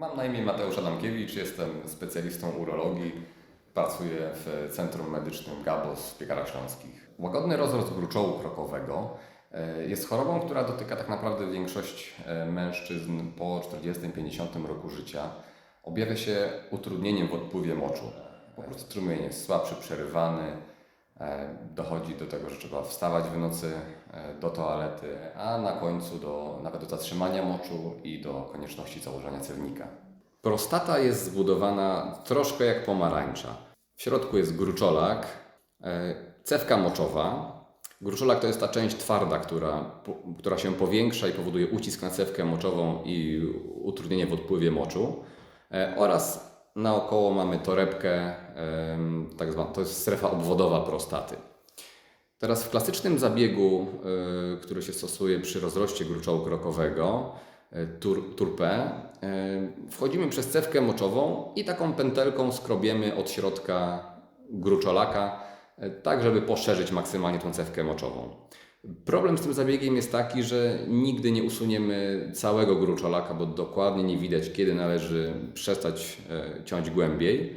Mam na imię Mateusz Adamkiewicz, jestem specjalistą urologii. Pracuję w Centrum Medycznym Gabos w Piekarach Śląskich. Łagodny rozrost gruczołu krokowego e, jest chorobą, która dotyka tak naprawdę większość e, mężczyzn po 40-50 roku życia. Objawia się utrudnieniem w odpływie moczu. Po prostu strumień jest słabszy, przerywany. E, Dochodzi do tego, że trzeba wstawać w nocy e, do toalety, a na końcu do, nawet do zatrzymania moczu i do konieczności założenia cewnika. Prostata jest zbudowana troszkę jak pomarańcza. W środku jest gruczolak, e, cewka moczowa. Gruczolak to jest ta część twarda, która, która się powiększa i powoduje ucisk na cewkę moczową i utrudnienie w odpływie moczu. Oraz naokoło mamy torebkę, tak zwaną, to jest strefa obwodowa prostaty. Teraz w klasycznym zabiegu, y, który się stosuje przy rozroście gruczołu krokowego, y, tur, turpę, y, wchodzimy przez cewkę moczową i taką pętelką skrobiemy od środka gruczolaka, tak żeby poszerzyć maksymalnie tą cewkę moczową. Problem z tym zabiegiem jest taki, że nigdy nie usuniemy całego gruczolaka, bo dokładnie nie widać, kiedy należy przestać e, ciąć głębiej.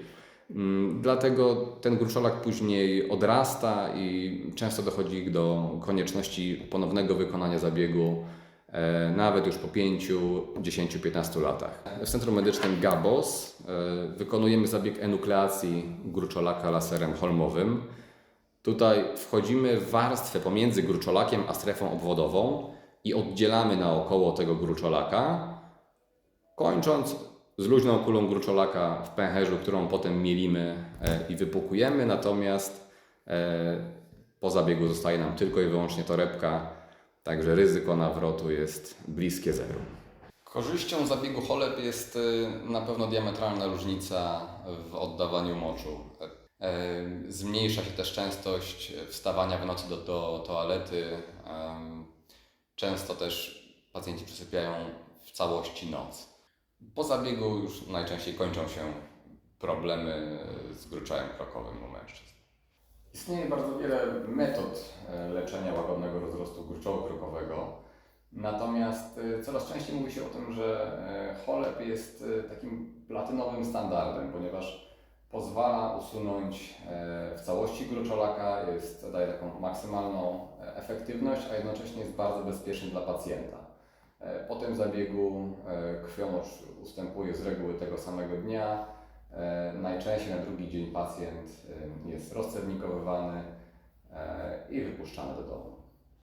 Mm, Dlatego ten gruczolak później odrasta i często dochodzi do konieczności ponownego wykonania zabiegu e, nawet już po 5, 10, 15 latach. W Centrum Medycznym Gabos e, wykonujemy zabieg enukleacji gruczolaka laserem holmowym. Tutaj wchodzimy w warstwę pomiędzy gruczolakiem a strefą obwodową i oddzielamy naokoło tego gruczolaka, kończąc z luźną kulą gruczolaka w pęcherzu, którą potem mielimy e, i wypukujemy, natomiast e, po zabiegu zostaje nam tylko i wyłącznie torebka, także ryzyko nawrotu jest bliskie zeru. Korzyścią zabiegu HOLEP jest y, na pewno diametralna różnica w oddawaniu moczu. Zmniejsza się też częstość wstawania w nocy do, do toalety. Często też pacjenci przesypiają w całości noc. Po zabiegu już najczęściej kończą się problemy z gruczołem krokowym u mężczyzn. Istnieje bardzo wiele metod e, leczenia łagodnego rozrostu gruczołu krokowego. Natomiast e, coraz częściej mówi się o tym, że e, HOLEP jest takim platynowym standardem, ponieważ pozwala usunąć e, w całości gruczolaka, jest, daje taką maksymalną e, efektywność, a jednocześnie jest bardzo bezpieczny dla pacjenta. E, Po tym zabiegu krwionosz ustępuje z reguły tego samego dnia. Najczęściej na drugi dzień pacjent jest rozcewnikowywany e, i wypuszczany do domu.